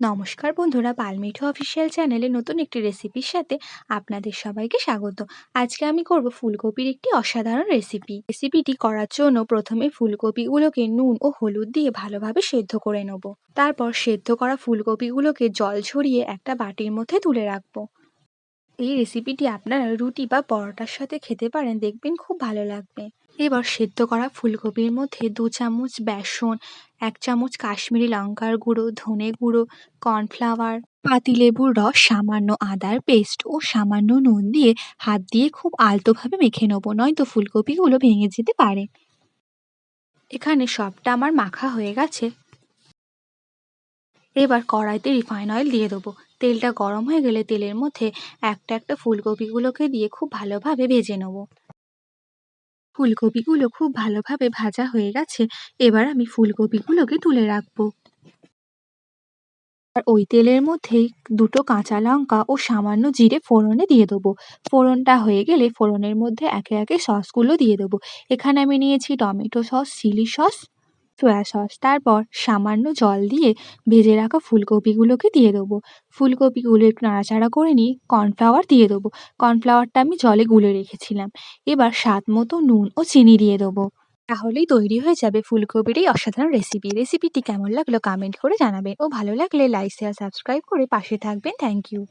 নমস্কার বন্ধুরা, পালমিঠো অফিসিয়াল চ্যানেলে নতুন একটি রেসিপির সাথে আপনাদের সবাইকে স্বাগত। আজকে আমি করব ফুলকপির একটি অসাধারণ রেসিপি রেসিপিটি করার জন্য প্রথমে ফুলকপিগুলোকে নুন ও হলুদ দিয়ে ভালোভাবে সেদ্ধ করে নেব। তারপর সেদ্ধ করা ফুলকপিগুলোকে জল ঝরিয়ে একটা বাটির মধ্যে তুলে রাখব। এই রেসিপিটি আপনারা রুটি বা পরোটার সাথে খেতে পারেন, দেখবেন খুব ভালো লাগবে। এবার সেদ্ধ করা ফুলকপির মধ্যে দু চামচ বেসন, এক চামচ কাশ্মীরি লঙ্কার গুঁড়ো, ধনে গুঁড়ো, কর্নফ্লাওয়ার পাতিলেবুর রস, সামান্য আদার পেস্ট ও সামান্য নুন দিয়ে হাত দিয়ে খুব আলতোভাবে মেখে নেব, নয়তো ফুলকপিগুলো ভেঙে যেতে পারে। এখানে সবটা আমার মাখা হয়ে গেছে। এবার কড়াইতে রিফাইন অয়েল দিয়ে দেবো। তেলটা গরম হয়ে গেলে তেলের মধ্যে একটা একটা ফুলকপিগুলোকে দিয়ে খুব ভালোভাবে ভেজে নেব। ফুলকপিগুলো খুব ভালোভাবে ভাজা হয়ে গেছে, এবার আমি ফুলকপিগুলোকে তুলে রাখব। আর ওই তেলের মধ্যেই দুটো কাঁচা লঙ্কা ও সামান্য জিরে ফোড়নে দিয়ে দেবো। ফোড়নটা হয়ে গেলে ফোড়নের মধ্যে একে একে সসগুলো দিয়ে দেবো। এখানে আমি নিয়েছি tomato sauce, chilli sauce soya sauce তারপর সামান্য জল দিয়ে ভেজে রাখা ফুলকপিগুলোকে দিয়ে দেবো। ফুলকপিগুলো একটু নাড়াচাড়া করে নিয়ে কর্নফ্লাওয়ার দিয়ে দেবো। কর্নফ্লাওয়ারটা আমি জলে গুলে রেখেছিলাম। এবার স্বাদ মতো নুন ও চিনি দিয়ে দেবো। তাহলেই তৈরি হয়ে যাবে ফুলকপির এই অসাধারণ রেসিপি রেসিপিটি কেমন লাগল কমেন্ট করে জানাবেন। ও ভালো লাগলে লাইক শেয়ার সাবস্ক্রাইব করে পাশে থাকবেন। Thank you